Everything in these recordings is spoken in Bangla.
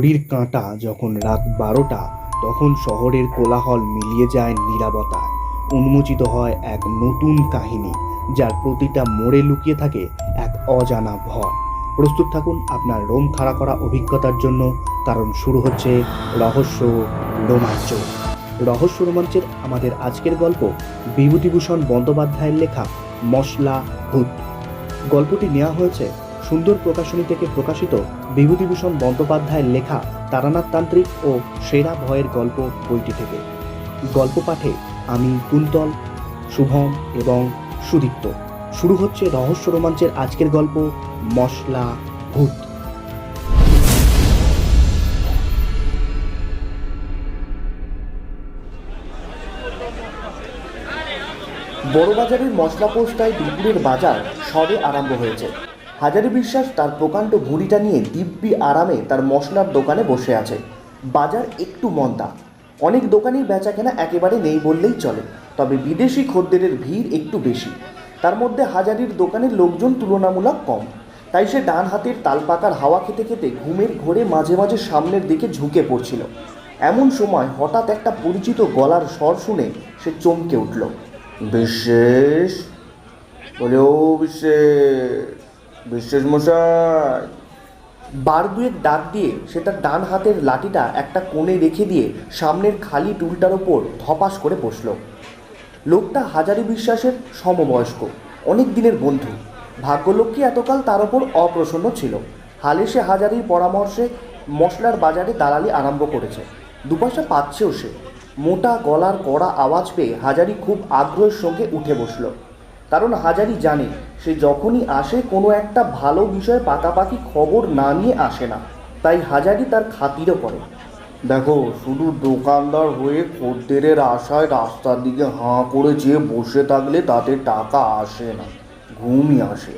ঘড়ির কাঁটা যখন রাত বারোটা, তখন শহরের কোলাহল মিলিয়ে যায় নীরবতায় উন্মোচিত হয় এক নতুন কাহিনী, যার প্রতিটা মোড়ে লুকিয়ে থাকে এক অজানা ভয়। প্রস্তুত থাকুন আপনার রোম খাড়া করা অভিজ্ঞতার জন্য, কারণ শুরু হচ্ছে রহস্য রোমাঞ্চ। রহস্য রোমাঞ্চের আমাদের আজকের গল্প বিভূতিভূষণ বন্দ্যোপাধ্যায়ের লেখা মশলা ভূত গল্পটি নেওয়া হয়েছে সুন্দর প্রকাশনী থেকে প্রকাশিত বিভূতিভূষণ বন্দ্যোপাধ্যায়ের লেখা তারানাথ তান্ত্রিক ও সেরা ভয়ের গল্প বইটি থেকে। গল্প পাঠে আমি কুন্তল, শুভম এবং সুদীপ্ত। শুরু হচ্ছে রহস্য রোমাঞ্চের আজকের গল্প, মশলা, ভূত। বড়বাজারের মশলা পোস্টায় দুপুরের বাজার সবে আরম্ভ হয়েছে। হাজারি বিশ্বাস তার প্রকাণ্ড ভুঁড়িটা নিয়ে দিব্যি আরামে তার মশলার দোকানে বসে আছে। বাজার একটু মন্দা। অনেক দোকানেই বেচা কেনা একেবারে নেই বললেই চলে, তবে বিদেশি খদ্দেরের ভিড় একটু বেশি। তার মধ্যে হাজারির দোকানের লোকজন তুলনামূলক কম। তাই সে ডান হাতের তালপাকার হাওয়া খেতে খেতে ঘুমের ঘোরে মাঝে মাঝে সামনের দিকে ঝুঁকে পড়ছিল। এমন সময় হঠাৎ একটা পরিচিত গলার স্বর শুনে সে চমকে উঠল। বিশেষ? বলে, ও বিশেষ। বিশেষ মশাই। বার দুয়েক ডাক দিয়ে সে তার ডান হাতের লাঠিটা একটা কোণে রেখে দিয়ে সামনের খালি টুলটার ওপর ধপাস করে বসল। লোকটা হাজারি বিশ্বাসের সমবয়স্ক, অনেক দিনের বন্ধু। ভাগ্যলক্ষ্মী এতকাল তার ওপর অপ্রসন্ন ছিল। হালে সে হাজারির পরামর্শে মশলার বাজারে দালালি আরম্ভ করেছে। দুপাশা পাচ্ছেও সে। মোটা গলার কড়া আওয়াজ পেয়ে হাজারি খুব আগ্রহের সঙ্গে উঠে বসল। কারণ হাজারি জানে সে যখনই আসে কোনো একটা ভালো বিষয়ে পাকাপাকি খবর না নিয়ে আসে না। তাই হাজারি তার খাতিরও করে দেখো শুধু দোকানদার হয়ে খদ্দেরের আশায় রাস্তার দিকে হাঁ করে যেয়ে বসে থাকলে তাতে টাকা আসে না ঘুমই আসে।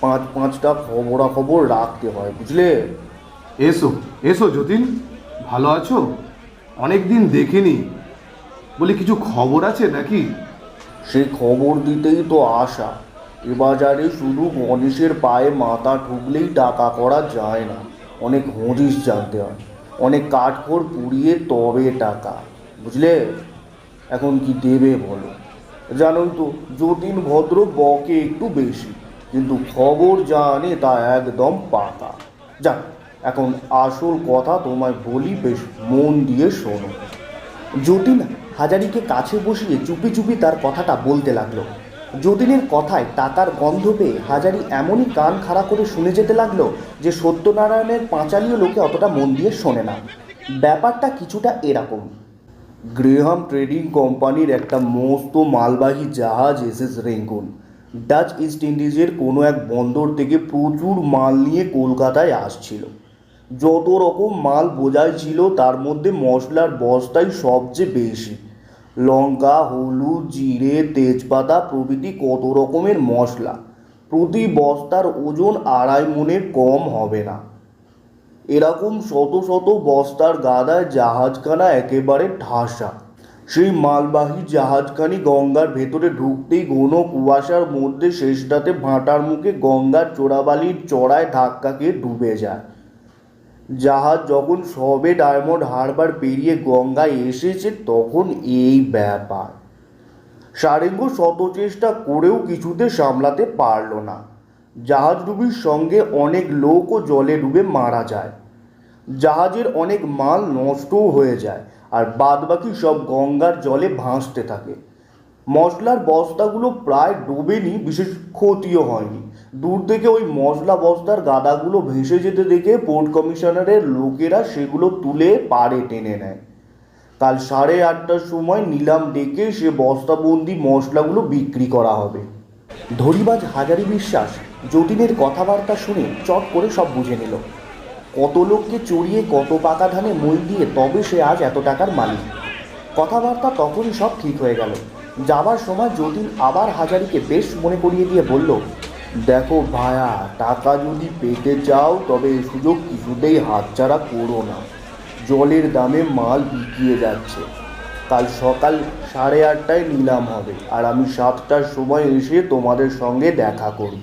পাঁচ পাঁচটা খবরাখবর রাখতে হয় বুঝলে? এসো এসো যতীন ভালো আছো? অনেক দিন দেখিনি। বলি কিছু খবর আছে নাকি? সেই খবর দিতেই তো আশা। এ বাজারে শুধু গণেশের পায়ে মাথা ঠুকলেই টাকা করা যায় না। অনেক হদিস জানতে হয়। অনেক কাঠখড় পুড়িয়ে তবে টাকা। বুঝলে? এখন কি দেবে বলো? জানোই তো, যতীন ভদ্র বকে একটু বেশি, কিন্তু খবর জানে তা একদম পাকা। যাক, এখন আসল কথা তোমায় বলি বেশ মন দিয়ে শোনো। যতীন হাজারিকে কাছে বসিয়ে চুপি চুপি তার কথাটা বলতে লাগল। যতীনের কথায় টাকার গন্ধ পেয়ে হাজারি এমনই কান খাড়া করে শুনে যেতে লাগল যে সত্যনারায়ণের পাঁচালীয় লোকে অতটা মন দিয়ে শোনে না। ব্যাপারটা কিছুটা এরকম। গ্রেহাম ট্রেডিং কোম্পানির একটা মস্ত মালবাহী জাহাজ এসএস রেঙ্গুন। ডাচ ইস্ট ইন্ডিজের কোনো এক বন্দর থেকে প্রচুর মাল নিয়ে কলকাতায় আসছিল। যত রকম মাল বোঝাই ছিল, তার মধ্যে মশলার বস্তাই সবচেয়ে বেশি। লঙ্কা, হলুদ, জিরে, তেজপাতা প্রভৃতি কত রকমের মশলা? প্রতি বস্তার ওজন আড়াই মনের কম হবে না। এরকম শত শত বস্তার গাদায় জাহাজখানা একেবারে ঠাসা। সেই মালবাহী জাহাজখানি গঙ্গার ভেতরে ঢুকতেই ঘন কুয়াশার মধ্যে শেষটাতে ভাঁটার মুখে গঙ্গার চোরাবালির চড়ায় ধাক্কা খেয়ে ডুবে যায়। জাহাজ যখন সবে ডায়মন্ড হারবার পেরিয়ে গঙ্গায় এসেছে, তখন এই ব্যাপার। সারেঙ্গ শত চেষ্টা করেও কিছুতে সামলাতে পারল না। জাহাজ ডুবির সঙ্গে অনেক লোকও জলে ডুবে মারা যায়। জাহাজের অনেক মাল নষ্টও হয়ে যায়, আর বাদবাকি সব গঙ্গার জলে ভাসতে থাকে। মশলার বস্তাগুলো প্রায় ডোবেনি, বিশেষ ক্ষতিও হয়নি। দূর থেকে ওই মশলা বস্তার গাদাগুলো ভেসে যেতে দেখে পোর্ট কমিশনারের লোকেরা সেগুলো তুলে পাড়ে টেনে নেয়। কাল সাড়ে আটটার সময় নিলাম ডেকে সে বস্তাবন্দি মশলাগুলো বিক্রি করা হবে। ধরিবাজ হাজারি বিশ্বাস যতীনের কথাবার্তা শুনে চট করে সব বুঝে নিল। কত লোককে চড়িয়ে কত পাকা ধানে মই দিয়ে তবে সে আজ এত টাকার মালিক। কথাবার্তা তখনই সব ঠিক হয়ে গেল। যাবার সময় যতীন আবার হাজারিকে বেশ মনে করিয়ে দিয়ে বলল, দেখো ভায়া, টাকা যদি পেতে চাও, তবে এই সুযোগ কিছুতেই হাতছাড়া করো না। জলের দামে মাল বিকিয়ে যাচ্ছে। কাল সকাল সাড়ে আটটায় নিলাম হবে, আর আমি সাতটার সময় এসে তোমাদের সঙ্গে দেখা করব।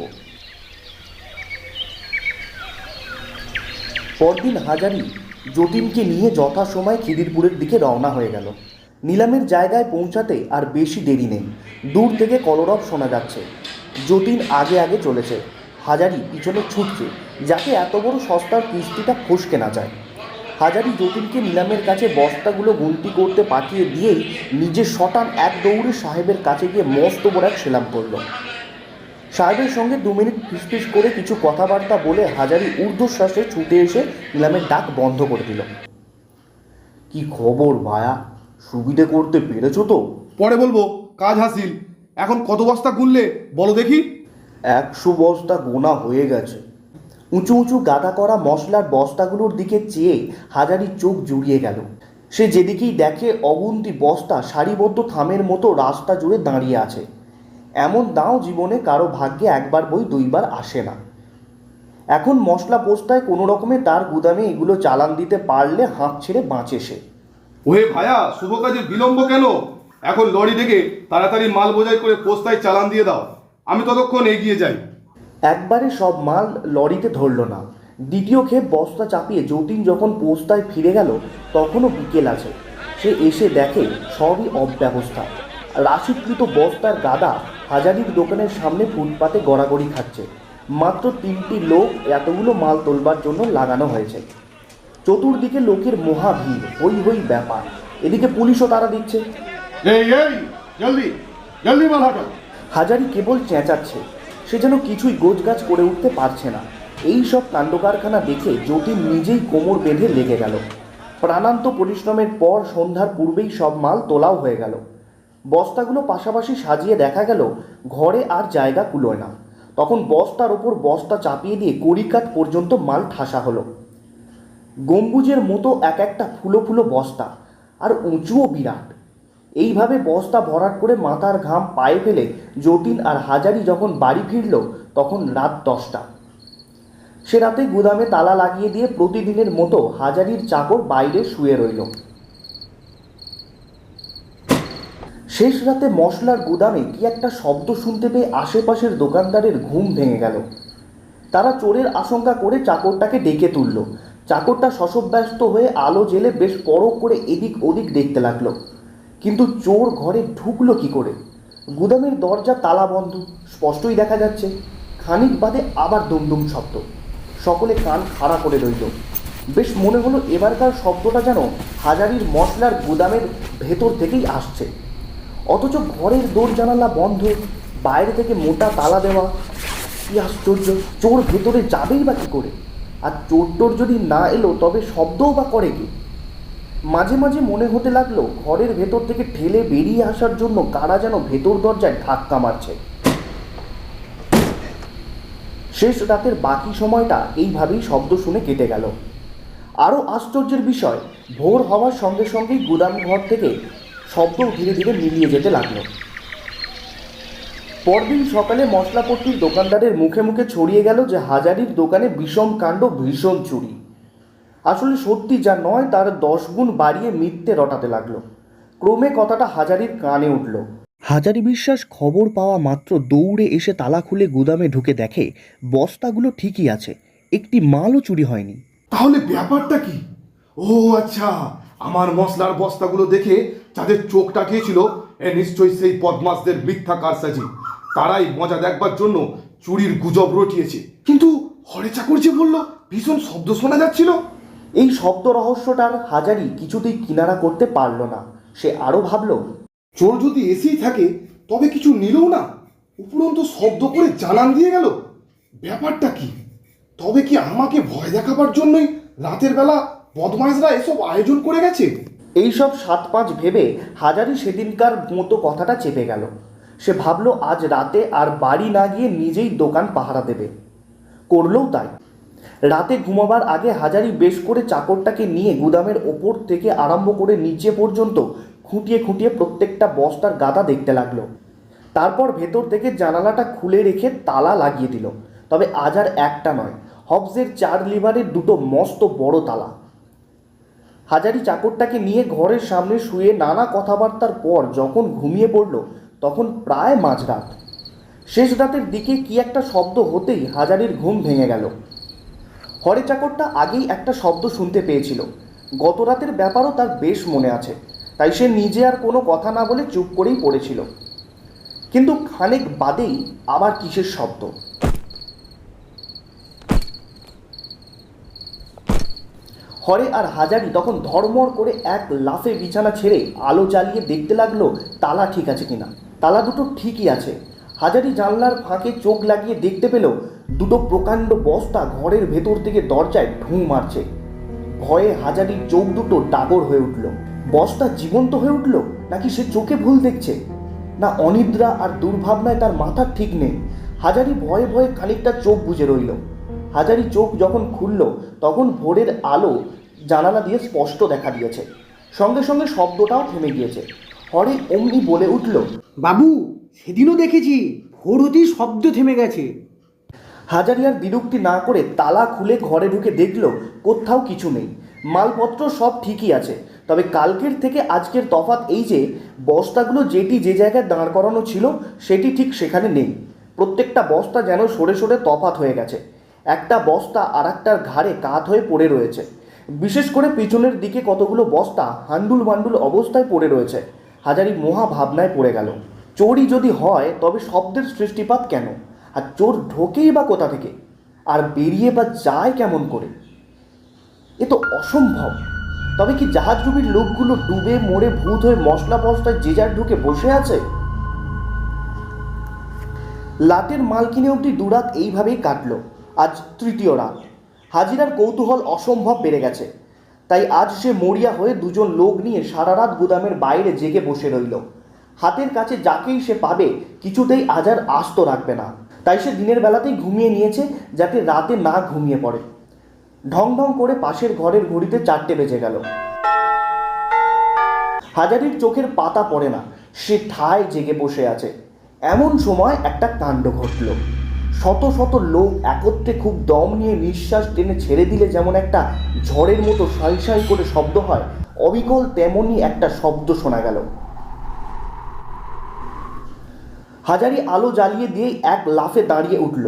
পরদিন হাজারি যতীনকে নিয়ে যথাসময় খিদিরপুরের দিকে রওনা হয়ে গেল। নিলামের জায়গায় পৌঁছাতে আর বেশি দেরি নেই। দূর থেকে কলরব শোনা যাচ্ছে। যতীন আগে আগে চলেছে। হাজারি পিছনে ছুটছে যাতে এত বড় সস্তার কিস্তিটা ফসকে না যায় হাজারি যতীনকে নিলামের কাছে বস্তাগুলো গুনতি করতে পাঠিয়ে দিয়েই নিজে শটান এক দৌড়ে সাহেবের কাছে গিয়ে মস্ত বড় এক সেলাম করল। সাহেবের সঙ্গে দু মিনিট ফিসফিস করে কিছু কথাবার্তা বলে হাজারি ঊর্ধ্বশ্বাসে ছুটে এসে নিলামের ডাক বন্ধ করে দিল। কি খবর ভায়া? সুবিধে করতে পেরেছ তো? পরে বলব কাজ হাসিল। এখন কত বস্তা গুনলে বলো দেখি। একশো বস্তা গোনা হয়ে গেছে। উঁচু উঁচু গাদা করা মশলার বস্তাগুলোর দিকে চেয়ে হাজারি চোখ জুড়িয়ে গেল। সে যেদিকেই দেখে অগুন্তি বস্তা সারিবদ্ধ থামের মতো রাস্তা জুড়ে দাঁড়িয়ে আছে। এমন দাও জীবনে কারও ভাগ্যে একবার বই দুইবার আসে না। এখন মশলা পোস্তায় কোনো রকমে তার গুদামে এগুলো চালান দিতে পারলে হাঁক ছেড়ে বাঁচে সে। ওহে ভায়া, শুভ কাজে বিলম্ব কেন? এখন লরি ডেকে তাড়াতাড়ি মাল বোঝাই করে পোস্তায় চালান দিয়ে দাও। আমি ততক্ষণ এগিয়ে যাই। একবারে সব মাল লরিতে ধরল না। দ্বিতীয় ক্ষেপ বস্তা চাপিয়ে যতীন যখন পোস্তায় ফিরে গেল, তখনও বিকেল আছে। সে এসে দেখে সবই অব্যবস্থা। রাশিকৃত বস্তার গাদা হাজারির দোকানের সামনে ফুটপাতে গড়াগড়ি খাচ্ছে। মাত্র তিনটি লোক এতগুলো মাল তোলবার জন্য লাগানো হয়েছে। চতুর্দিকে লোকের মহা ভিড় হই হই ব্যাপার। এদিকে পুলিশও তারা দিচ্ছে। এই এই জলদি জলদি মাল হাঁটো হাজারি কেবল চেঁচাচ্ছে। সে যেন কিছুই গোছগাছ করে উঠতে পারছে না। এই সব কাণ্ডকারখানা দেখে যতীন নিজেই কোমর বেঁধে লেগে গেল। প্রাণান্ত পরিশ্রমের পর সন্ধ্যার পূর্বেই সব মাল তোলাও হয়ে গেল। বস্তাগুলো পাশাপাশি সাজিয়ে দেখা গেল ঘরে আর জায়গা কুলোয় না। তখন বস্তার ওপর বস্তা চাপিয়ে দিয়ে কড়িকাঠ পর্যন্ত মাল ঠাসা হলো। গম্বুজের মতো এক একটা ফুলো ফুলো বস্তা, আর উঁচুও বিরাট। এইভাবে বস্তা ভরাট করে মাথার ঘাম পায়ে ফেলে যতীন আর হাজারি যখন বাড়ি ফিরল, তখন রাত দশটা। সে রাতে গুদামে তালা লাগিয়ে দিয়ে প্রতিদিনের মতো হাজারির চাকর বাইরে শুয়ে রইল। শেষ রাতে মশলার গুদামে কি একটা শব্দ শুনতে পেয়ে আশেপাশের দোকানদারের ঘুম ভেঙে গেল। তারা চোরের আশঙ্কা করে চাকরটাকে ডেকে তুলল। চাকরটা শশব্যস্ত হয়ে আলো জেলে বেশ পরক করে এদিক ওদিক দেখতে লাগল। কিন্তু চোর ঘরে ঢুকলো কি করে? গুদামের দরজা তালা বন্ধ। স্পষ্টই দেখা যাচ্ছে, খানিক বাদে আবার দুমদুম শব্দ। সকলে কান খাড়া করে রইল। বেশ মনে হলো এবারকার শব্দটা যেন হাজারির মশলার গুদামের ভেতর থেকেই আসছে। অথচ ঘরের দোর জানালা বন্ধ, বাইরে থেকে মোটা তালা দেওয়া। কি আশ্চর্য, চোর ভেতরে যাবেই বা কী করে? আর চোর টোর যদি না এলো, তবে শব্দও বা করে কি? মাঝে মাঝে মনে হতে লাগল, ঘরের ভেতর থেকে ঠেলে বেরিয়ে আসার জন্য কারা যেন ভেতর দরজায় ধাক্কা মারছে। শেষ রাতের বাকি সময়টা এইভাবেই শব্দ শুনে কেটে গেল। আরও আশ্চর্যের বিষয়, ভোর হওয়ার সঙ্গে সঙ্গেই গুদাম ঘর থেকে শব্দ ধীরে ধীরে মিলিয়ে যেতে লাগল। পরদিন সকালে মশলাপট্টির দোকানদারের মুখে মুখে ছড়িয়ে গেল যে হাজারির দোকানে বিষম কাণ্ড ভীষণ চুরি। আসলে সত্যি যা নয় তার দশ গুণ বাড়িয়ে মিথ্যে রটাতে লাগল। ক্রমে কথাটা হাজারির কানে উঠল। হাজারি বিশ্বাস খবর পাওয়া মাত্র দৌড়ে এসে তালা খুলে গুদামে ঢুকে দেখে বস্তাগুলো ঠিকই আছে একটি মালও চুরি হয়নি। তাহলে ব্যাপারটা কি? ও আচ্ছা আমার মশলার বস্তাগুলো দেখে যাদের চোখটা খেয়েছিল এ নিশ্চয়ই সেই বদমাসদের মিথ্যা কারসাজি। তারাই মজা দেখবার জন্য চুরির গুজব রটিয়েছে। কিন্তু হরে চাকর যে বলল ভীষণ শব্দ শোনা যাচ্ছিল। এই শব্দ রহস্যটার হাজারি কিছুতেই কিনারা করতে পারল না। সে আরও ভাবল চোর যদি এসেই থাকে তবে কিছু নিলও না। উপরন্ত শব্দ করে জানান দিয়ে গেল ব্যাপারটা কি? তবে কি আমাকে ভয় দেখাবার জন্যই রাতের বেলা বদমাইশরা এসব আয়োজন করে গেছে? এইসব সাত পাঁচ ভেবে হাজারি সেদিনকার মতো কথাটা চেপে গেল। সে ভাবলো, আজ রাতে আর বাড়ি না গিয়ে নিজেই দোকান পাহারা দেবে। করলেও তাই। রাতে ঘুমাবার আগে হাজারি বেশ করে চাকরটাকে নিয়ে গুদামের ওপর থেকে আরম্ভ করে নিচে পর্যন্ত খুঁটিয়ে খুঁটিয়ে প্রত্যেকটা বস্তার গাদা দেখতে লাগল। তারপর ভেতর থেকে জানালাটা খুলে রেখে তালা লাগিয়ে দিল। তবে আজ আর একটা নয়, হবসের চার লিভারের দুটো মস্ত বড় তালা। হাজারি চাকরটাকে নিয়ে ঘরের সামনে শুয়ে নানা কথাবার্তার পর যখন ঘুমিয়ে পড়ল তখন প্রায় মাঝরাত। শেষ রাতের দিকে কি একটা শব্দ হতেই হাজারির ঘুম ভেঙে গেল। হরে চাকরটা আগেই একটা শব্দ শুনতে পেয়েছিল। গত রাতের ব্যাপারও তার বেশ মনে আছে, তাই সে নিজে আর কোনো কথা না বলে চুপ করেই পড়েছিল। কিন্তু খানিক বাদেই আবার কিসের শব্দ? হরে আর হাজারি তখন ধর্মর করে এক লাফে বিছানা ছেড়ে আলো জ্বালিয়ে দেখতে লাগল, তালা ঠিক আছে কিনা। তালা দুটো ঠিকই আছে। হাজারি জানলার ফাঁকে চোখ লাগিয়ে দেখতে পেল দুটো প্রকাণ্ড বস্তা ঘরের ভেতর থেকে দরজায় ঢুঁ মারছে। ভয়ে হাজারির চোখ দুটো ডাগর হয়ে উঠল। বস্তা জীবন্ত হয়ে উঠল নাকি সে চোখে ভুল দেখছে? না অনিদ্রা আর দুর্ভাবনায় তার মাথা ঠিক নেই। হাজারি ভয়ে ভয়ে খানিকটা চোখ বুজে রইল। হাজারি চোখ যখন খুলল, তখন ভোরের আলো জানালা দিয়ে স্পষ্ট দেখা দিয়েছে। সঙ্গে সঙ্গে শব্দটাও থেমে গিয়েছে। হরে অমনি বলে উঠল, বাবু, সেদিনও দেখেছি, ভোর হতেই শব্দ থেমে গেছে। হাজারিয়ার বিরক্তি না করে তালা খুলে ঘরে ঢুকে দেখল, কোথাও কিছু নেই। মালপত্র সব ঠিকই আছে, তবে কালকের থেকে আজকের তফাত এই যে, বস্তাগুলো যেটি যে জায়গায় দাঁড় করানো ছিল, সেটি ঠিক সেখানে নেই। প্রত্যেকটা বস্তা যেন সরে সরে তফাত হয়ে গেছে। একটা বস্তা আর একটার ঘাড়ে কাত হয়ে পড়ে রয়েছে। বিশেষ করে পিছনের দিকে কতগুলো বস্তা হান্ডুল বান্ডুল অবস্থায় পড়ে রয়েছে। হাজারি মহা ভাবনায় পড়ে গেল। চোরই যদি হয়, তবে শব্দের সৃষ্টিপাত কেন? আর চোর ঢোকেই বা কোথা থেকে? আর বেরিয়ে বা যায় কেমন করে? এ তো অসম্ভব। তবে কি জাহাজ জাহাজডুবির লোকগুলো ডুবে, মরে, ভূত হয়ে মশলা বস্তায় যে যার ঢুকে বসে আছে? লাটের মালকিনে অবধি দুরাত এইভাবেই কাটলো। আজ তৃতীয় রাত। হাজিরার কৌতূহল অসম্ভব বেড়ে গেছে। তাই আজ সে মরিয়া হয়ে দুজন লোক নিয়ে সারা রাত গুদামের বাইরে জেগে বসে রইল। হাতের কাছে যাকেই সে পাবে, কিছুতেই আজ আর আস্ত রাখবে না। তাই সে দিনের বেলাতেই ঘুমিয়ে নিয়েছে যাতে রাতে না ঘুমিয়ে পড়ে। ঢং ঢং করে পাশের ঘরের ঘড়িতে চারটে বেজে গেল। হাজারির চোখের পাতা পড়ে না, সে ঠায় জেগে বসে আছে। এমন সময় একটা কাণ্ড ঘটল। শত শত লোক একত্রে খুব দম নিয়ে নিঃশ্বাস টেনে ছেড়ে দিলে যেমন একটা ঝড়ের মতো সাই সাই করে শব্দ হয় অবিকল তেমনই একটা শব্দ শোনা গেল। হাজারি আলো জ্বালিয়ে দিয়ে এক লাফে দাঁড়িয়ে উঠল।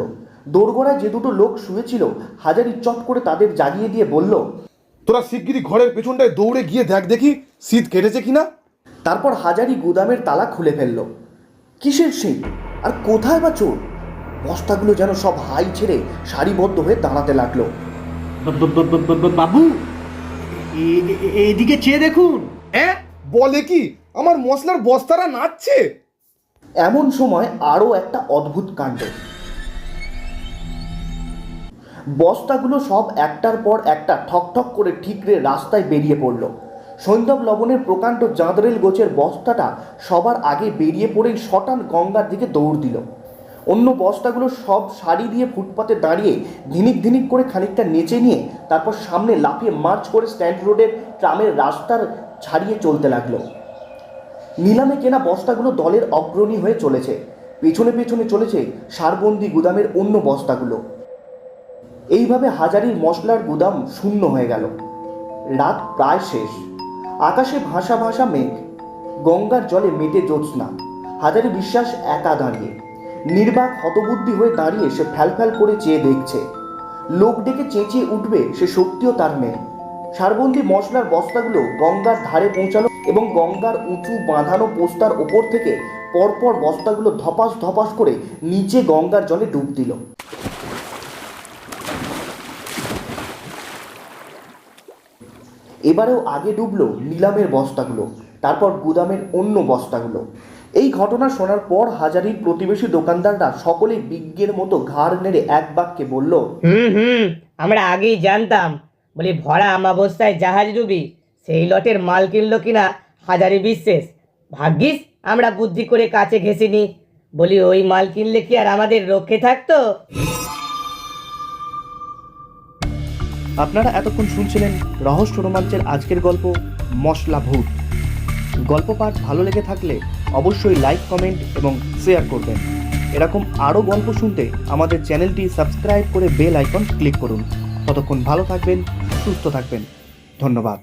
দোরগোড়ায় যে দুটো লোক শুয়েছিল হাজারি চট করে তাদের জাগিয়ে দিয়ে বলল তোরা শিগগিরই ঘরের পেছনটায় দৌড়ে গিয়ে দেখ দেখি শীত কেটেছে কিনা? তারপর হাজারি গুদামের তালা খুলে ফেলল কিসের শীত? আর কোথায় বা চোর? বস্তাগুলো যেন সব হাই ছেড়ে সারিবদ্ধ হয়ে দাঁড়াতে লাগল। বাবু এদিকে চেয়ে দেখুন। হ্যাঁ বলে কি? আমার মশলার বস্তারা নাচছে। এমন সময় আরও একটা অদ্ভুত কাণ্ড। বস্তাগুলো সব একটার পর একটা ঠক ঠক করে ঠিকরে রাস্তায় বেরিয়ে পড়ল। সৈন্ধব লবণের প্রকাণ্ড জাঁদরেল গোছের বস্তাটা সবার আগে বেরিয়ে পড়েই শটান গঙ্গার দিকে দৌড় দিল। অন্য বস্তাগুলো সব সারি দিয়ে ফুটপাতে দাঁড়িয়ে ধিনিক ধিনিক করে খানিকটা নেচে নিয়ে তারপর সামনে লাফিয়ে মার্চ করে স্ট্যান্ড রোডের ট্রামের রাস্তার ছাড়িয়ে চলতে লাগল। নিলামে কেনা বস্তাগুলো দলের অগ্রণী হয়ে চলেছে। পেছনে পেছনে চলেছে সারবন্দি গুদামের অন্য বস্তাগুলো। এইভাবে হাজারির মশলার গুদাম শূন্য হয়ে গেল। রাত প্রায় শেষ। আকাশে ভাসা ভাসা মেঘ। গঙ্গার জলে মেটে জ্যোৎস্না। হাজারি বিশ্বাস একা দাঁড়িয়ে। নির্বাক হতবুদ্ধি হয়ে দাঁড়িয়ে সে ফ্যালফ্যাল করে চেয়ে দেখছে। লোক ডেকে চেঁচিয়ে উঠবে সে শক্তিও তার নেই। সারবন্দি মশলার বস্তাগুলো গঙ্গার ধারে পৌঁছালো এবং গঙ্গার উঁচু বাঁধানো পোস্তার ওপর থেকে পরপর বস্তাগুলো ধপাস ধপাস করে নিচে গঙ্গার জলে ডুব দিল। এবারেও আগে ডুবলো নিলামের বস্তাগুলো, তারপর গুদামের অন্য বস্তাগুলো। এই ঘটনা শোনার পর হাজারির প্রতিবেশী দোকানদাররা সকলেই বিজ্ঞের মতো ঘাড় নেড়ে এক বাক্যে বলল হুম হুম আমরা আগেই জানতাম। বলি ভরা আমাবস্যায় জাহাজ ডুবি সেই লটের মাল কিনলো কিনা হাজারি বিশ্বাস। ভাগ্যিস আমরা বুদ্ধি করে কাছে ঘেসিনি বলি ওই মাল কিনলে কি আর আমাদের রক্ষে থাকতো? আপনারা এতক্ষণ শুনছিলেন রহস্য রোমাঞ্চের আজকের গল্প মশলা ভূত গল্প পাঠ ভালো লেগে থাকলে অবশ্যই লাইক কমেন্ট এবং শেয়ার করবেন। এরকম আরও গল্প শুনতে আমাদের চ্যানেলটি সাবস্ক্রাইব করে বেল আইকন ক্লিক করুন। ততক্ষণ ভালো থাকবেন, সুস্থ থাকবেন। ধন্যবাদ।